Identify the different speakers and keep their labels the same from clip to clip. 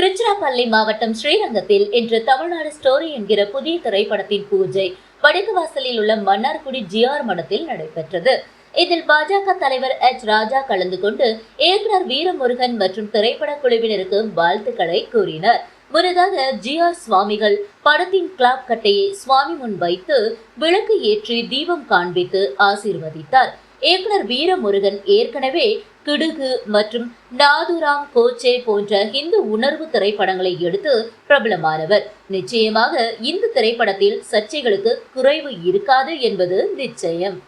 Speaker 1: திருச்சிராப்பள்ளி மாவட்டம் ஸ்ரீரங்கத்தில் இன்று தமிழ்நாடு ஸ்டோரி என்கிற புதிய திரைப்படத்தின் பூஜை வடக்குவாசலில் உள்ள மன்னார்குடி ஜிஆர் மடத்தில் நடைபெற்றது. இதில் பாஜக தலைவர் எச். ராஜா கலந்து கொண்டு இயக்குனர் வீரமுருகன் மற்றும் திரைப்பட குழுவினருக்கு வாழ்த்துக்களை கூறினர். முன்னதாக ஜிஆர் சுவாமிகள் படத்தின் கிளாப் கட்டையை சுவாமி முன் வைத்து விளக்கு ஏற்றி தீபம் காண்பித்து ஆசீர்வதித்தார். இயக்குனர் வீரமுருகன் ஏற்கனவே கிடுகு மற்றும் நாதுராம் கோச்சே போன்ற இந்து உணர்வு திரைப்படங்களை எடுத்து பிரபலமானவர். நிச்சயமாக இந்த திரைப்படத்தில் சர்ச்சைகளுக்கு குறைவு இருக்காது என்பது நிச்சயம்.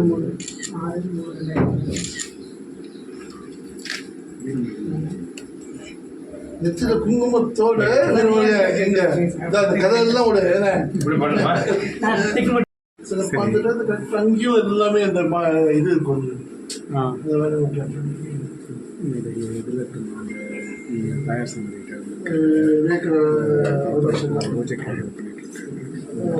Speaker 2: ஆறு மூணு ஆறு மூணு
Speaker 3: நெத்தில குங்குமத்தோட எங்க இந்த கதையெல்லாம் ஒரு அங்கேயும் எல்லாமே அந்த ம- இது இருக்கும்? அந்த மாதிரி உங்க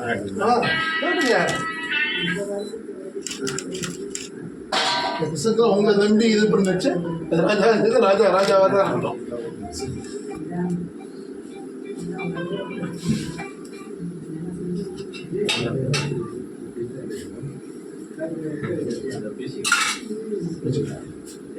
Speaker 3: கட். உங்களை நம்பி இது பண்ணுச்சு ராஜா இது ராஜா ராஜாவா தான்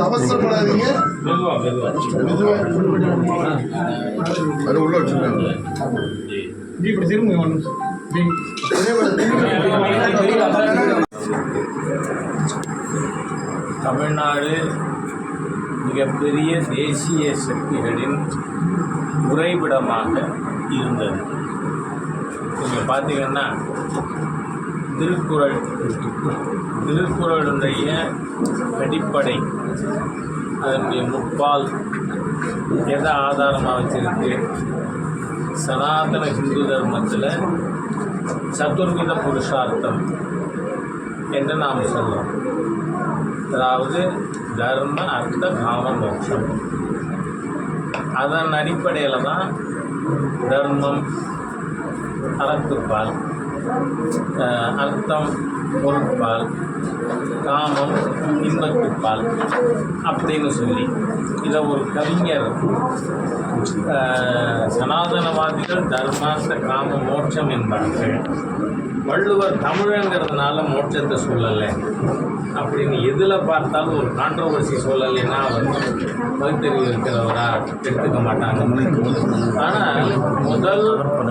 Speaker 3: அவசரப்படாதீங்க
Speaker 4: அது உள்ள வச்சுருக்காங்க
Speaker 5: தமிழ்நாடு மிகப்பெரிய தேசிய சக்திகளின் உறைவிடமாக இருந்தது. நீங்கள் பார்த்தீங்கன்னா திருக்குறள் திருக்குறளுடைய அடிப்படை அதனுடைய முப்பால் எதை ஆதாரமாக வச்சிருக்கு? சனாதன ஹிந்து தர்மத்தில் சதுர்வித புருஷார்த்தம் என்று நாம் சொல்றோம் அதாவது தர்ம அர்த்த காம மோட்சம். அதன் அடிப்படையில் தான் தர்மம் அறத்துப்பால் அர்த்தம் பொருட்பால் காமம் இன்பத்துப்பால் அப்படின்னு சொல்லி இதை ஒரு கவிஞர் சனாதனவாதிகள் தர்மார்த்த காம மோட்சம் என்பார்கள். வள்ளுவர் தமிழங்கிறதுனால மோட்சத்தை சொல்லலை. அப்படின்னு எதில் பார்த்தாலும் ஒரு கான்ட்ரவர்சி சொல்லலைன்னா வந்து பகுத்தறிவு இருக்கிறவரா எடுத்துக்க மாட்டாங்க. ஆனால் முதல்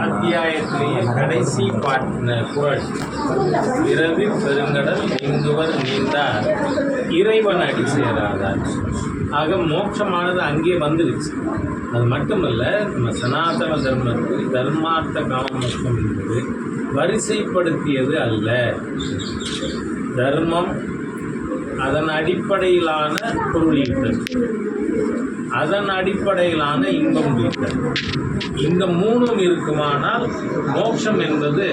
Speaker 5: அத்தியாயத்திலேயே கடைசி பாட்டின குரல் இரவி பெருங்கடல் இந்துவர் நீந்தார் இறைவன் அடி சேராதார். ஆக மோட்சமானது அங்கே வந்துடுச்சு அது மட்டுமல்ல நம்ம சனாதன தர்மத்தில் தர்மார்த்த காமமோட்சம் என்பது வரிசைப்படுத்தியது அல்ல. தர்மம் அதன் அடிப்படையிலான பொருளீட்டல் அதன் அடிப்படையிலான இன்பம் ஈட்டல். இந்த மூணும் இருக்குமானால் மோட்சம் என்பது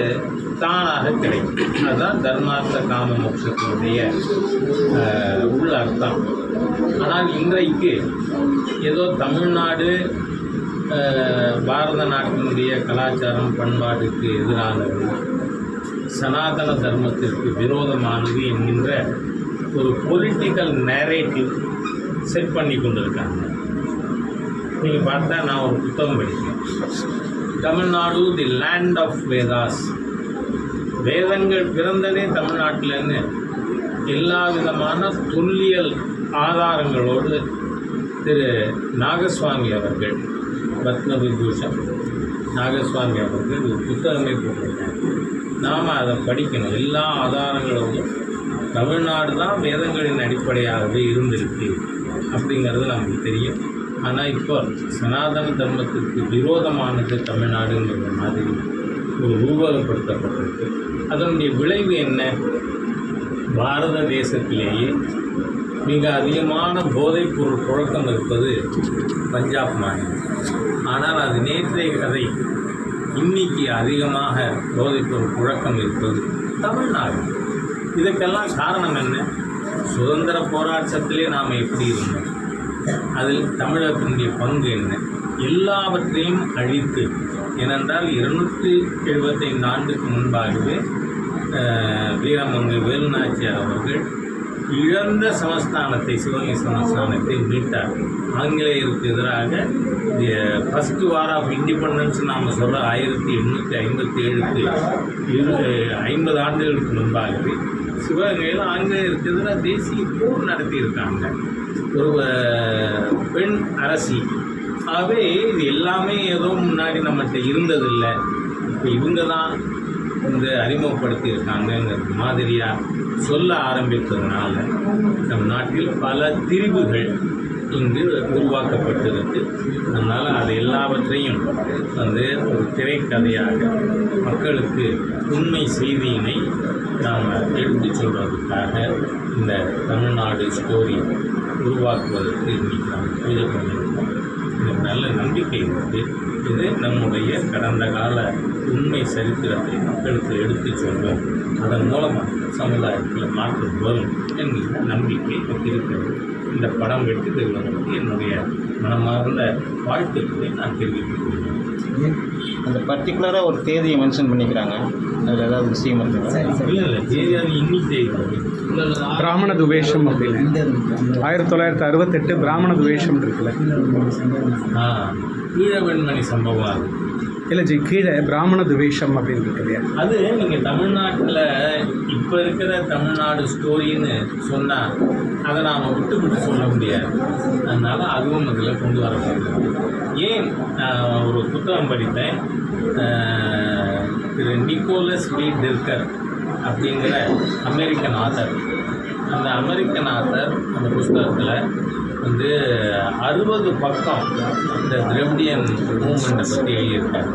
Speaker 5: தானாக கிடைக்கும். அதுதான் தர்மார்த்த காம மோட்சத்தினுடைய அஹ், உள்ள அர்த்தம். ஆனால் இன்றைக்கு ஏதோ தமிழ்நாடு பாரத நாட்டினுடைய கலாச்சாரம் பண்பாட்டுக்கு எதிரானது. சனாதன தர்மத்திற்கு விரோதமானது என்கின்ற ஒரு பொலிட்டிக்கல் நேரேட்டிவ் செட் பண்ணி கொண்டிருக்காங்க. நீங்கள் பார்த்தா நான் ஒரு புத்தகம் படிக்கிறேன். Tamil Nadu the land of Vedas வேதங்கள் பிறந்ததே தமிழ்நாட்டில்னு எல்லா விதமான தொல்லியல் ஆதாரங்களோடு திரு நாகசுவாமி அவர்கள் பத்மவிபூஷன் நாகசுவாமி அவர்கள் ஒரு புத்தகமே போட்டிருக்காங்க. நாம் அதை படிக்கணும். எல்லா ஆதாரங்களோடும் தமிழ்நாடு தான் வேதங்களின் அடிப்படையாகவே இருந்திருக்கு அப்படிங்கிறது நமக்கு தெரியும். ஆனால் இப்போ சனாதன தர்மத்திற்கு விரோதமானது தமிழ்நாடுங்கிற மாதிரி ஒரு உருவகப்படுத்தப்பட்டிருக்கு அதனுடைய விளைவு என்ன? பாரத தேசத்திலேயே மிக அதிகமான போதைப்பொருள் புழக்கம் இருப்பது பஞ்சாப் மாநிலம். ஆனால் அது நேற்றைய கதை இன்னைக்கு அதிகமாக போதைப்பொருள் புழக்கம் இருப்பது தமிழ்நாடு. இதற்கெல்லாம் காரணம் என்ன? சுதந்திர போராட்டத்திலே நாம் எப்படி இருந்தோம்? அதில் தமிழகத்தினுடைய பங்கு என்ன? எல்லாவற்றையும் அழித்து ஏனென்றால் இருநூற்றி எழுபத்தைந்து ஆண்டுக்கு முன்பாகவே வீரமங்கை வேலுநாச்சியார் அவர்கள் இழந்த சமஸ்தானத்தை சிவகங்கை சமஸ்தானத்தை மீட்டார். ஆங்கிலேயருக்கு எதிராக ஃபஸ்ட்டு வார் ஆஃப் இண்டிபெண்டன்ஸ் நாம் சொல்கிற ஆயிரத்தி எண்ணூற்றி ஐம்பத்தி ஏழுக்கு இரு ஐம்பது ஆண்டுகளுக்கு முன்பாகவே சிவகங்கையில் ஆங்கிலேயர் எதிராக தேசிய போர் நடத்தியிருக்காங்க. ஒரு பெண் அரசி. ஆகவே இது எல்லாமே ஏதோ முன்னாடி நம்மகிட்ட இருந்ததில்லை. இப்போ இவங்க தான் வந்து அறிமுகப்படுத்தியிருக்காங்கங்கிற மாதிரியாக சொல்ல ஆரம்பித்ததுனால நம் நாட்டில் பல திரிவுகள் இங்கு உருவாக்கப்பட்டிருக்கு. அதனால் அது எல்லாவற்றையும் வந்து ஒரு திரைக்கதையாக மக்களுக்கு உண்மை செய்தியினை நாம் எடுத்து சொல்வதற்காக இந்த தமிழ்நாடு ஸ்டோரி உருவாக்குவதற்கு இன்னைக்கு நாம் பூஜை பண்ணியிருக்கோம். எனக்கு நல்ல நம்பிக்கை வந்து இது நம்முடைய கடந்த கால உண்மை சரித்திரத்தை மக்களுக்கு எடுத்து சொல்வோம் அதன் மூலமாக சமுதாயத்தில் மாற்றம் வரும் என்கிற நம்பிக்கை இருக்கிறது. இந்த படம் வெற்றி பெறுவதற்கு என்னுடைய மனமார்ந்த வாழ்த்துக்களை நான் தெரிவித்துக் கொள்கிறேன்.
Speaker 6: அந்த பர்டிகுலராக ஒரு தேதியை மென்ஷன் பண்ணிக்கிறாங்க. அதில் ஏதாவது விஷயம்
Speaker 5: தேதி
Speaker 7: பிராமண துவேஷம் அப்படின்னு ஆயிரத்தி தொள்ளாயிரத்தி அறுபத்தெட்டு பிராமண துவேஷம் இருக்குல்ல.
Speaker 5: ஆ. ஈழ வெண்மணி சம்பவம். அது
Speaker 7: இல்லை ஜி கீழே பிராமண துவேஷம் அப்படின்னு இருக்கு இல்லையா?
Speaker 5: அது நீங்கள் தமிழ்நாட்டில் இப்போ இருக்கிற தமிழ்நாடு ஸ்டோரின்னு சொன்னால் அதை நாம் விட்டு விட்டு சொல்ல முடியாது. அதனால் அதுவும் அதில் கொண்டு வரப்படுகிறது ஏன் நான் ஒரு புத்தகம் படித்தேன்? திரு நிக்கோலஸ் பி டிர்கர் அப்படிங்கிற அமெரிக்கன் ஆத்தர். அந்த அமெரிக்கன் ஆத்தர் அந்த புஸ்தகத்தில் வந்து அறுபது பக்கம் இந்த திரவிடியன் மூமெண்ட்டை பற்றி எழுதியிருக்கார்.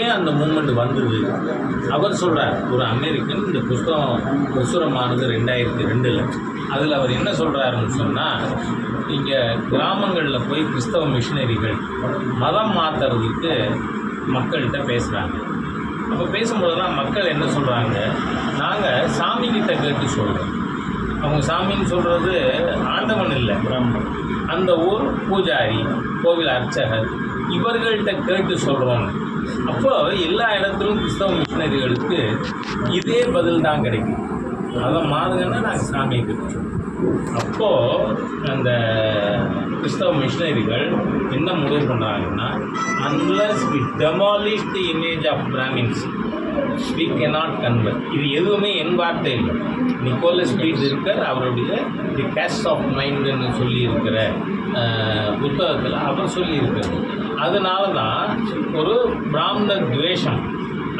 Speaker 5: ஏன் அந்த மூமெண்ட் வந்தது? அவர் சொல்கிறார் ஒரு அமெரிக்கன் இந்த புஸ்தகம் பிரசுரமானது ரெண்டாயிரத்தி ரெண்டில். அதில் அவர் என்ன சொல்கிறாருன்னு சொன்னால் இங்கே கிராமங்களில் போய் கிறிஸ்தவ மிஷினரிகள் மதம் மாற்றுறதுக்கு மக்கள்கிட்ட பேசுகிறாங்க அப்போ பேசும்போதெல்லாம் மக்கள் என்ன சொல்கிறாங்க நாங்கள் சாமிக்கிட்ட கேட்டு சொல்கிறோம் அவங்க சாமின்னு சொல்கிறது ஆண்டவன் இல்லை பிரம்மன். அந்த ஊர் பூஜாரி கோவில் அர்ச்சகர் இவர்கள்ட்ட கேட்டு சொல்கிறோம் அப்போ எல்லா இடத்திலும் கிறிஸ்தவ மிஷினரிகளுக்கு இதே பதில் தான் கிடைக்கும். அதை மாறுங்கன்னா நாங்கள் சாமியை கேட்டு அப்போது அந்த கிறிஸ்தவ மிஷினரிகள் என்ன முடிவு பண்ணுறாங்கன்னா unless we demolish the image of Brahmins we cannot convert இது எதுவுமே என் வார்த்தை இல்லை. நிக்கோலஸ் பீட் இருக்கர் அவருடைய தி கேஸ்ட் ஆஃப் மைண்டுன்னு சொல்லியிருக்கிற புத்தகத்தில் அவர் சொல்லியிருக்கிறது. அதனால தான் ஒரு பிராமணர் துவேஷம்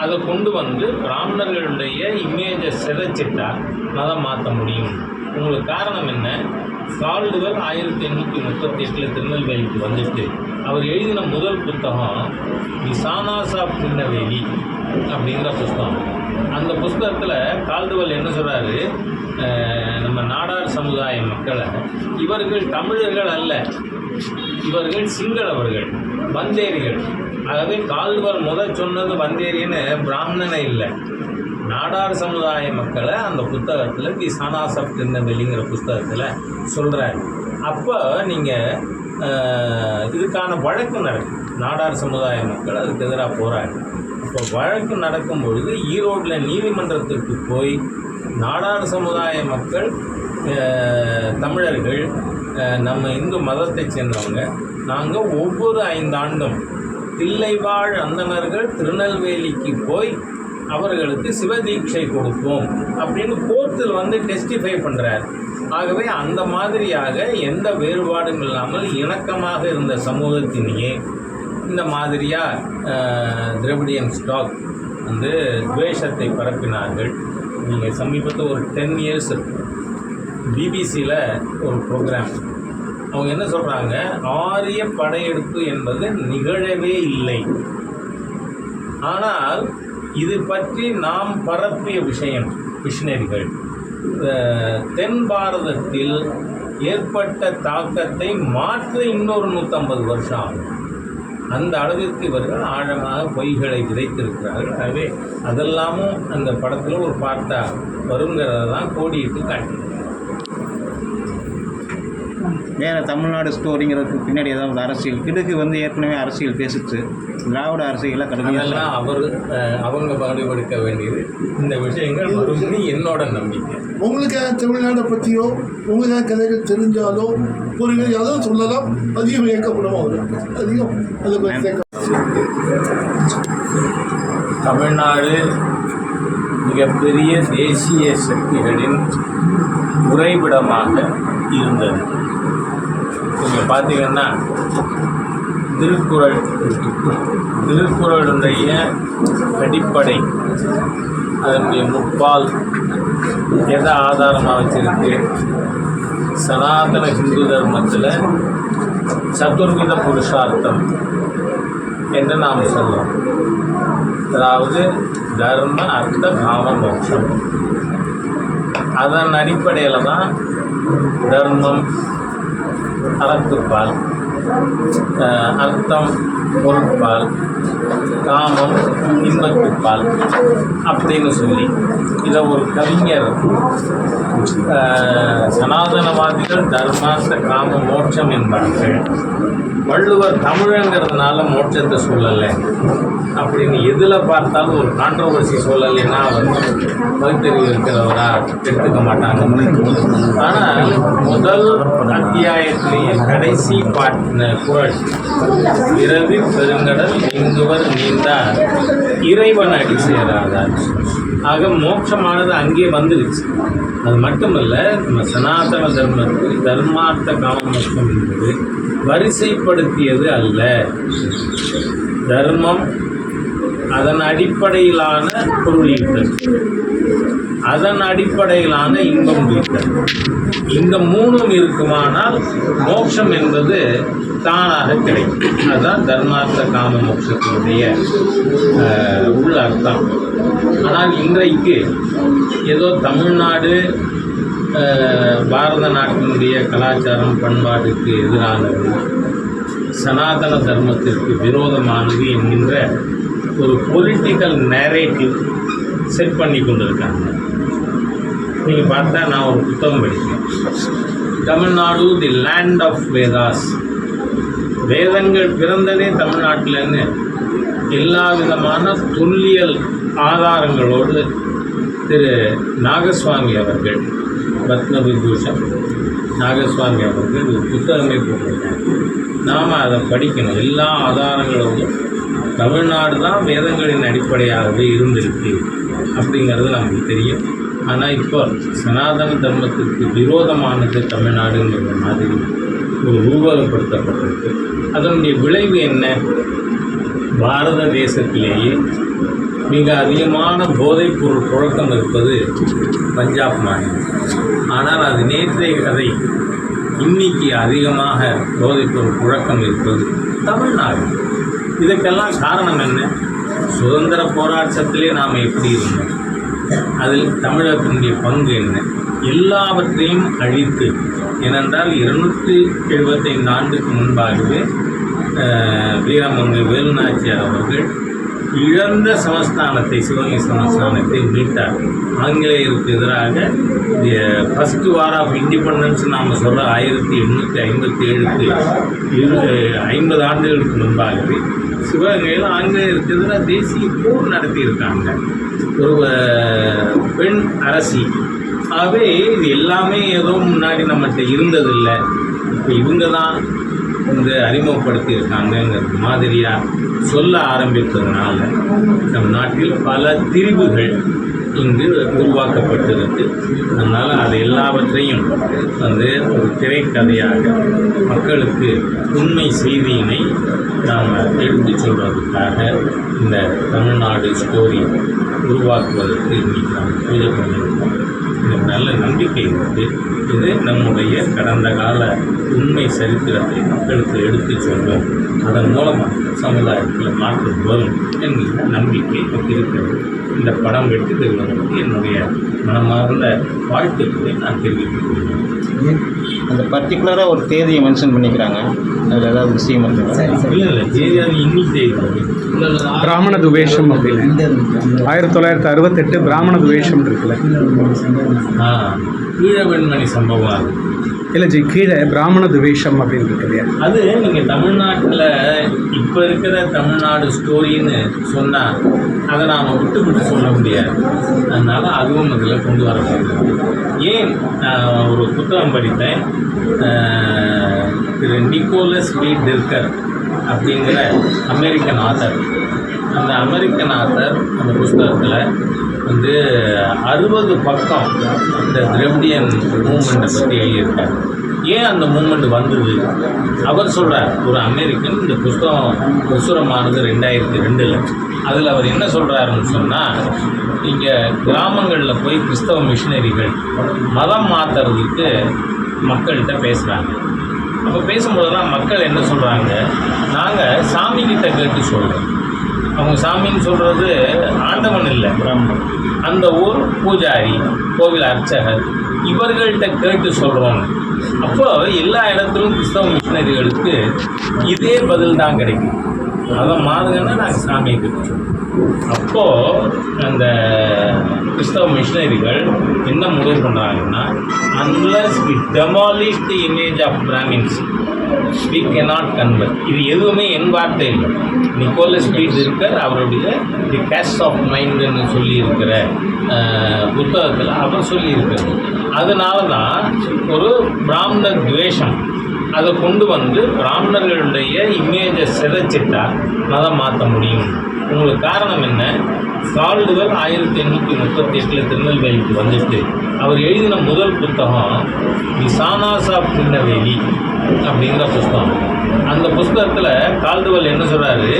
Speaker 5: அதை கொண்டு வந்து பிராமணர்களுடைய இமேஜை சிதைச்சிட்டா மதம் மாற்ற முடியும். உங்களுக்கு காரணம் என்ன? சால்டுவர் ஆயிரத்தி எண்ணூற்றி முப்பத்தி எட்டில் திருநெல்வேலிக்கு வந்துட்டு அவர் எழுதின முதல் புத்தகம் தி சானாசா ஆஃப் திருநெல்வேலி அப்படிங்கிற புஸ்தகம் அந்த புஸ்தகத்தில் கால்டுவல் என்ன சொல்கிறாரு நம்ம நாடார் சமுதாய மக்களை இவர்கள் தமிழர்கள் அல்ல இவர்கள் சிங்களவர்கள் வந்தேரிகள். ஆகவே கால்வர் முத சொன்னது வந்தேரின்னு பிராமணனே இல்லை. நாடார் சமுதாய மக்களை அந்த புத்தகத்தில் தி சனாஸ் ஆஃப் திருநெல்வேலிங்கிற புஸ்தகத்தில் சொல்கிறாரு அப்போ நீங்கள் இதுக்கான வழக்கு நடக்கும் நாடார் சமுதாய மக்கள் அதுக்கு எதிராக போகிறாங்க இப்போ வழக்கு நடக்கும் பொழுது ஈரோட்டில் நீதிமன்றத்திற்கு போய் நாடார் சமுதாய மக்கள் தமிழர்கள் நம்ம இந்து மதத்தைச் சேர்ந்தவங்க நாங்கள் ஒவ்வொரு ஐந்தாண்டும் தில்லைவாழ் அந்தணர்கள் திருநெல்வேலிக்கு போய் அவர்களுக்கு சிவதீட்சை கொடுப்போம் அப்படின்னு கோர்ட்டில் வந்து டெஸ்டிஃபை பண்ணுறார் ஆகவே அந்த மாதிரியாக எந்த வேறுபாடும் இல்லாமல் இணக்கமாக இருந்த சமூகத்திலேயே இந்த மாதிரியாக திரவிடியன் ஸ்டாக் வந்து துவேஷத்தை பரப்பினார்கள். நீங்கள் சமீபத்தில் ஒரு டென் இயர்ஸ் பிபிசியில் ஒரு ப்ரோக்ராம் அவங்க என்ன சொல்கிறாங்க ஆரிய படையெடுப்பு என்பது நிகழவே இல்லை. ஆனால் இது பற்றி நாம் பரப்பிய விஷயம் மிஷினரிகள் தென் பாரதத்தில் ஏற்பட்ட தாக்கத்தை மாற்ற இன்னொரு நூற்றம்பது வருஷம் ஆகும். அந்த அளவிற்கு இவர்கள் ஆழமாக பொய்களை விதைத்திருக்கிறார்கள். ஆகவே அதெல்லாமும் அந்த படத்தில் ஒரு பார்த்தா வருங்கிறத தான் கோடியிட்டு காட்டினார்
Speaker 6: வேறு தமிழ்நாடு ஸ்டோரிங்கிறதுக்கு பின்னாடி ஏதாவது ஒரு அரசியல் கிடுக்கு வந்து ஏற்கனவே அரசியல் பேசிச்சு. திராவிட அரசியலை கடுமையாக
Speaker 5: அவர் அவங்க பாடுபடுத்த வேண்டியது. இந்த விஷயங்கள் வரும்னு என்னோட நம்பிக்கை.
Speaker 3: உங்களுக்கு தமிழ்நாடை பற்றியோ உங்களுக்கு கதைகள் தெரிஞ்சாலோ ஒரு யாரும் சொல்லலாம் அதிகம் இயக்கப்படும் அவர். அதிகம். அதை பற்றி
Speaker 5: தமிழ்நாடு மிகப்பெரிய தேசிய சக்திகளின் உறைவிடமாக இருந்தது. பார்த்தீங்கன்னா திருக்குறள் திருக்குறளுடைய அடிப்படை அதனுடைய முப்பால் எதை ஆதாரமாக வச்சிருக்கு? சனாதன ஹிந்து தர்மத்தில் சதுர்வித புருஷார்த்தம் என்று நாம் சொல்றோம் அதாவது தர்ம அர்த்த காம மோட்சம். அதன் அடிப்படையில் தான் தர்மம் அறத்துப்பால் அர்த்தம் பொருட்பால் காமம் இன்பத்துப்பால் அப்படின்னு சொல்லி இதை ஒரு கவிஞர் சனாதனவாதிகள் தர்மார்த்த காம மோட்சம் என்பார்கள். வள்ளுவர் தமிழங்கிறதுனால மோட்சத்தை சொல்லலை. அப்படின்னு எதில் பார்த்தாலும் ஒரு கான்ட்ரவர்சி சொல்லலைன்னா வந்து பகுத்தறிவு இருக்கிறவரா எடுத்துக்க மாட்டாங்க. ஆனால் முதல் அத்தியாயத்திலேயே கடைசி பாட்டின குரல் பிறவி பெருங்கடல் ஒருவர் நீந்தார் இறைவன் அடி சேராதார். ஆக மோட்சமானது அங்கே வந்துருச்சு அது மட்டுமல்ல நம்ம சனாதன தர்மத்தில் தர்மார்த்த காம மோட்சம் என்பது வரிசைப்படுத்தியது அல்ல. தர்மம் அதன் அடிப்படையிலான பொருள் அதன் அடிப்படையிலான இன்பம் ஈட்டல் இந்த மூணும் இருக்குமானால் மோட்சம் என்பது தானாக கிடைக்கும். அதுதான் தர்மார்த்த காம மோட்சத்தினுடைய உள்ள அர்த்தம். ஆனால் இன்றைக்கு ஏதோ தமிழ்நாடு பாரத நாட்டினுடைய கலாச்சாரம் பண்பாட்டுக்கு எதிரானது சனாதன தர்மத்திற்கு விரோதமானது என்கின்ற ஒரு பொலிட்டிக்கல் நேரேட்டிவ் செட் பண்ணி கொண்டிருக்காங்க. நீங்கள் பார்த்தா நான் ஒரு புத்தகம் படிக்கிறேன் Tamil Nadu the land of Vedas வேதங்கள் பிறந்ததே தமிழ்நாட்டில்னு எல்லா விதமான தொல்லியல் ஆதாரங்களோடு திரு நாகசுவாமி அவர்கள் பத்ம விபூஷன் நாகசுவாமி அவர்கள் ஒரு புத்தகமே போட்டிருக்காங்க. நாம் அதை படிக்கணும். எல்லா ஆதாரங்களோடும் தமிழ்நாடு தான் வேதங்களின் அடிப்படையாகவே இருந்திருக்கு அப்படிங்கிறது நமக்கு தெரியும். ஆனால் இப்போ சனாதன தர்மத்துக்கு விரோதமானது தமிழ்நாடுங்கிற மாதிரி ஒரு உருவகப்படுத்தப்பட்டிருக்கு அதனுடைய விளைவு என்ன? பாரத தேசத்திலேயே மிக அதிகமான போதைப் பொருள் புழக்கம் இருப்பது பஞ்சாப் மாநிலம். ஆனால் அது நேற்றைய கதை இன்னைக்கு அதிகமாக போதைப் பொருள் புழக்கம் இருப்பது தமிழ்நாடு. இதற்கெல்லாம் காரணம் என்ன? சுதந்திர போராட்டத்திலே நாம் எப்படி இருந்தோம்? அதில் தமிழகத்தினுடைய பங்கு என்ன? எல்லாவற்றையும் அழித்து ஏனென்றால் இருநூற்றி எழுபத்தைந்து ஆண்டுக்கு முன்பாகவே அஹ், வீரமங்கு வேலுநாச்சியார் அவர்கள் இழந்த சமஸ்தானத்தை சிவகங்கை சமஸ்தானத்தை மீட்டார். ஆங்கிலேயருக்கு எதிராக ஃபஸ்ட்டு வார் ஆஃப் இண்டிபெண்டன்ஸ் நாம் சொல்கிற ஆயிரத்தி எண்ணூற்றி ஐம்பத்தி ஏழுக்கு இரு ஐம்பது ஆண்டுகளுக்கு முன்பாகவே சிவகங்கையில் ஆங்கிலேயருக்கு எதிராக தேசிய போர் நடத்தியிருக்காங்க. ஒரு பெண் அரசி. ஆகவே இது எல்லாமே ஏதோ முன்னாடி நம்மகிட்ட இருந்ததில்லை. இப்போ இவங்க தான் இந்த அறிமுகப்படுத்தியிருக்காங்கங்கிற மாதிரியாக சொல்ல ஆரம்பித்ததுனால நம் நாட்டில் பல திரிவுகள் இங்கு உருவாக்கப்பட்டிருக்கு. அதனால் அது எல்லாவற்றையும் வந்து ஒரு திரைக்கதையாக மக்களுக்கு உண்மை செய்தியினை நாம் எடுத்து சொல்வதற்காக இந்த தமிழ்நாடு ஸ்டோரி உருவாக்குவதற்கு இன்னைக்கு நாம் பூஜை பண்ணியிருக்கோம். இந்த நல்ல நம்பிக்கை இருக்கு இது நம்முடைய கடந்த கால உண்மை சரித்திரத்தை மக்களுக்கு எடுத்துச் சொல்வோம் அதன் மூலமாக சமுதாயத்தில் மாற்றம் வரும் என்கிற நம்பிக்கை இருக்கிறது. இந்த படம் வெற்றி பெறுவதற்கு என்னுடைய மனமார்ந்த வாழ்த்துக்களை நான் தெரிவித்துக் கொள்கிறேன்
Speaker 6: அந்த பர்டிகுலராக ஒரு தேதியை மென்ஷன் பண்ணிக்கிறாங்க. அதில் ஏதாவது விஷயம்
Speaker 5: இல்லை இல்லை தேதியான இன்னைக்கு தேதி
Speaker 7: பிராமண துவேஷம் அப்படின்னு ஆயிரத்தி தொள்ளாயிரத்தி அறுபத்தெட்டு பிராமண துவேஷம் இருக்குல்ல.
Speaker 5: ஆ கீழ வெண்மணி சம்பவம் அது.
Speaker 7: இல்லை ஜி கீழே பிராமண துவேஷம் அப்படின்னு இருக்கு இல்லையா?
Speaker 5: அது நீங்கள் தமிழ்நாட்டில் இப்போ இருக்கிற தமிழ்நாடு ஸ்டோரின்னு சொன்னால் அதை நாம் விட்டு விட்டு சொல்ல முடியாது. அதனால் அதுவும் இதில் கொண்டு வர முடியும் ஏன் நான் ஒரு புத்தகம் படித்தேன்? திரு நிக்கோலஸ் பி டிர்கர் அப்படிங்கிற அமெரிக்கன் ஆத்தர் அந்த அமெரிக்கன் ஆத்தர் அந்த புஸ்தகத்தில் வந்து அறுபது பக்கம் இந்த திரவிடியன் மூமெண்ட்டை பற்றி எழுதியிருக்கார். ஏன் அந்த மூமெண்ட் வந்தது? அவர் சொல்கிறார் ஒரு அமெரிக்கன் இந்த புஸ்தகம் பிரசுரமானது ரெண்டாயிரத்தி ரெண்டில். அதில் அவர் என்ன சொல்கிறாருன்னு சொன்னால் இங்கே கிராமங்களில் போய் கிறிஸ்தவ மிஷினரிகள் மதம் மாற்றுறதுக்கு மக்கள்கிட்ட பேசுகிறாங்க அப்போ பேசும்போதெல்லாம் மக்கள் என்ன சொல்கிறாங்க நாங்கள் சாமி கிட்ட கேட்டு சொல்கிறோம் அவங்க சாமின்னு சொல்கிறது ஆண்டவன் இல்லை பிராமணன் அந்த ஊர் பூஜாரி கோவில் அர்ச்சகர் இவர்கள்ட்ட கேட்டு சொல்கிறோம் அப்போ எல்லா இடத்திலும் கிறிஸ்தவ மிஷினரிகளுக்கு இதே பதில் தான் கிடைக்கும். அதை மாறுங்கன்னா நாங்கள் சாமியை கேட்டு அப்போது அந்த கிறிஸ்தவ மிஷினரிகள் என்ன முடிவு பண்ணுறாங்கன்னா unless we demolish the image of Brahmins we cannot convert இது எதுவுமே என் வார்த்தை இல்லை. நிக்கோலஸ் பீட் இருக்கர் அவருடைய தி கேஸ்ட் ஆஃப் மைண்டுன்னு சொல்லியிருக்கிற புத்தகத்தில் அவர் சொல்லியிருக்கிறது அதனால தான் ஒரு பிராமண துவேஷம் அதை கொண்டு வந்து பிராமணர்களுடைய இமேஜை சிதைச்சிட்டா மதம் மாற்ற முடியும். உங்களுக்கு காரணம் என்ன? சால்டுகள் ஆயிரத்தி எண்ணூற்றி முப்பத்தி எட்டில் திருநெல்வேலிக்கு வந்துட்டு அவர் எழுதின முதல் புத்தகம் தி சானாசா ஆஃப் அப்படிங்கிற புஸ்தகம். அந்த புஸ்தகத்தில் கால்துவல் என்ன சொல்கிறாரு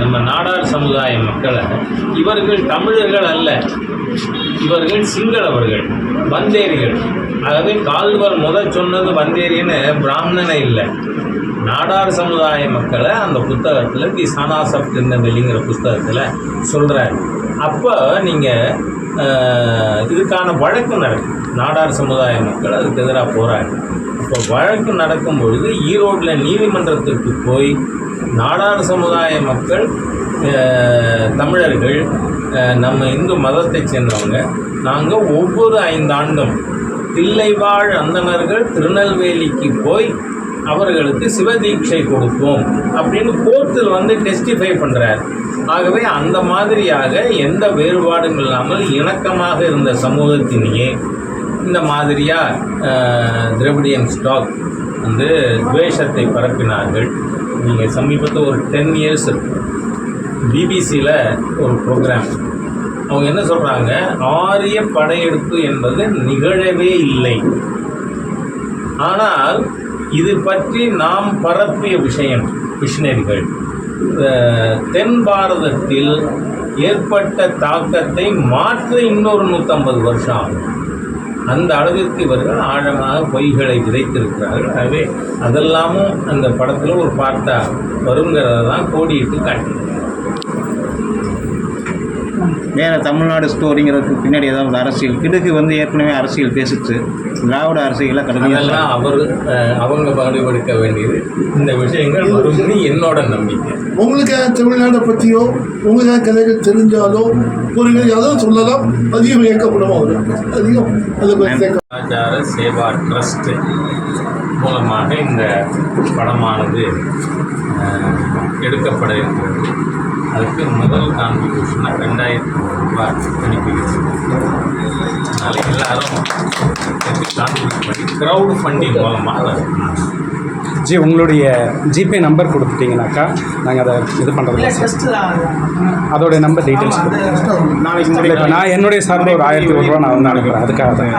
Speaker 5: நம்ம நாடார் சமுதாய மக்களை இவர்கள் தமிழர்கள் அல்ல இவர்கள் சிங்களவர்கள் வந்தேரிகள். ஆகவே கால்துவல் முதல் சொன்னது வந்தேரின்னு பிராமணனே இல்லை. நாடார் சமுதாய மக்களை அந்த புத்தகத்தில் தி சானாஸ் ஆஃப் திருநெல்வேலிங்கிற புஸ்தகத்தில் சொல்கிறார் அப்போ நீங்கள் இதுக்கான வழக்கு நடக்கும் நாடார் சமுதாய மக்கள் அதுக்கு எதிராக போகிறாங்க இப்போ வழக்கு நடக்கும் பொழுது ஈரோட்டில் நீதிமன்றத்திற்கு போய் நாடார் சமுதாய மக்கள் தமிழர்கள் நம்ம இந்து மதத்தைச் சேர்ந்தவங்க நாங்கள் ஒவ்வொரு ஐந்தாண்டும் தில்லைவாழ் அந்தணர்கள் திருநெல்வேலிக்கு போய் அவர்களுக்கு சிவதீட்சை கொடுப்போம் அப்படின்னு கோர்ட்டில் வந்து டெஸ்டிஃபை பண்ணுறார் ஆகவே அந்த மாதிரியாக எந்த வேறுபாடும் இல்லாமல் இணக்கமாக இருந்த சமூகத்திலேயே இந்த மாதிரியாக திரவிடியன் ஸ்டாக் வந்து துவேஷத்தை பரப்பினார்கள். நீங்கள் சமீபத்தில் ஒரு டென் இயர்ஸ் பிபிசியில் ஒரு ப்ரோக்ராம் அவங்க என்ன சொல்கிறாங்க ஆரிய படையெடுப்பு என்பது நிகழவே இல்லை. ஆனால் இது பற்றி நாம் பரப்பிய விஷயம் மிஷினரிகள் தென் பாரதத்தில் ஏற்பட்ட தாக்கத்தை மாற்ற இன்னொரு நூற்றம்பது வருஷம் ஆகும். அந்த அளவிற்கு இவர்கள் ஆழமாக பொய்களை விதைத்திருக்கிறார்கள். ஆகவே அதெல்லாமும் அந்த படத்தில் ஒரு பார்ட்டாக வருங்கிறத தான் கோடிட்டு காட்டினாங்க
Speaker 6: வேறு தமிழ்நாடு ஸ்டோரிங்கிறதுக்கு பின்னாடி ஏதாவது அரசியல் கிடுக்கு வந்து ஏற்கனவே அரசியல் பேசிச்சு. திராவிட அரசியலை கடுமையாக
Speaker 5: அவர் அவங்க பாடுபடுத்த வேண்டியது. இந்த விஷயங்கள் வரும்னு என்னோட நம்பிக்கை.
Speaker 3: உங்களுக்கு தமிழ்நாட்டை பற்றியோ உங்களுக்கு கதைகள் தெரிஞ்சாலோ புரியுது அதுவும் சொல்லலாம் அதிகம் இயக்கப்படும் அவர் அதிகம். அது
Speaker 5: சேவா ட்ரஸ்ட். மூலமாக இந்த படமானது எடுக்கப்பட இருக்கிறது. அதுக்கு முதல் கான்ட்ரிபியூஷனாக ரெண்டாயிரத்தி ரூபாய் அனுப்பிக்கிறது அதனால் எல்லாரும் கான்ட்ரிபியூட் பண்ணி க்ரௌட் ஃபண்டிங் மூலமாக
Speaker 7: ஜி உங்களுடைய ஜிபே நம்பர் கொடுத்துட்டீங்கனாக்கா நாங்கள் அதை இது பண்ணுறது அதோடைய நம்பர் டீட்டெயில்ஸ்
Speaker 6: நாளைக்கு
Speaker 7: நான் என்னுடைய சார்பில் ஒரு ஆயிரத்தி ஒரு ரூபா நான் வந்து அனுப்புகிறேன் அதுக்காக தான்.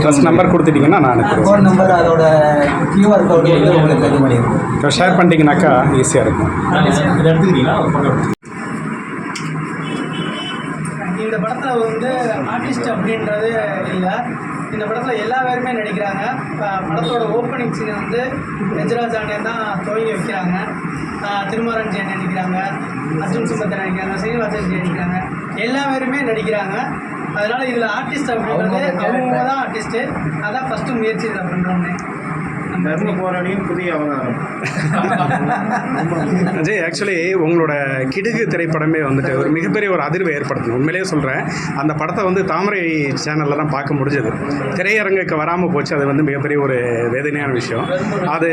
Speaker 7: ட்ரஸ்ட் நம்பர் கொடுத்துட்டீங்கன்னா நான் அனுப்புகிறேன்
Speaker 2: ஃபோன் நம்பர் அதோட கியூஆர் கோடு வந்து உங்களுக்கு இது
Speaker 7: இப்போ ஷேர் பண்ணிட்டீங்கனாக்கா ஈஸியாக இருக்கும்.
Speaker 8: இந்த படத்தில் வந்து ஆர்டிஸ்ட் அப்படின்றது இல்லை. இந்த படத்தில் எல்லா பேருமே நடிக்கிறாங்க. படத்தோட ஓப்பனிங் சீனை வந்து நெஜராஜ் அண்ணன் தான் துவங்கி வைக்கிறாங்க. திருமாரன் ஜெயன் நடிக்கிறாங்க. அர்ஜுன் சுபத்தர் நடிக்கிறாங்க. சீனிவாசன் ஜெயன் நடிக்கிறாங்க. எல்லா பேருமே நடிக்கிறாங்க. அதனால இதில் ஆர்டிஸ்ட் அப்படின்றது அவங்க தான் ஆர்டிஸ்ட்டு அதான் ஃபஸ்ட்டு முயற்சி இதில் பண்ணுறோன்னு
Speaker 6: தர்ம போராளியும் புதிய அவதாரம்.
Speaker 7: அஜய் ஆக்சுவலி உங்களோட கிடுகு திரைப்படமே வந்துட்டு ஒரு மிகப்பெரிய ஒரு அதிர்வை ஏற்படுத்தணும் உண்மையிலேயே சொல்கிறேன் அந்த படத்தை வந்து தாமரை சேனலில் தான் பார்க்க முடிஞ்சது. திரையரங்குக்கு வராமல் போச்சு. அது வந்து மிகப்பெரிய ஒரு வேதனையான விஷயம். அது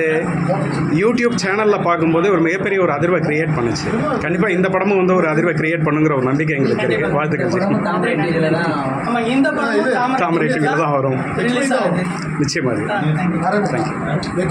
Speaker 7: யூடியூப் சேனலில் பார்க்கும்போது ஒரு மிகப்பெரிய ஒரு அதிர்வை கிரியேட் பண்ணுச்சு. கண்டிப்பாக இந்த படமும் வந்து ஒரு அதிர்வை கிரியேட் பண்ணுங்கிற ஒரு நம்பிக்கை எங்களுக்கு இருக்குது வாழ்த்துக்கள்
Speaker 2: தாமரை டிவியில தான்
Speaker 7: வரும். நிச்சயமாக
Speaker 8: தேங்க்யூ
Speaker 7: around.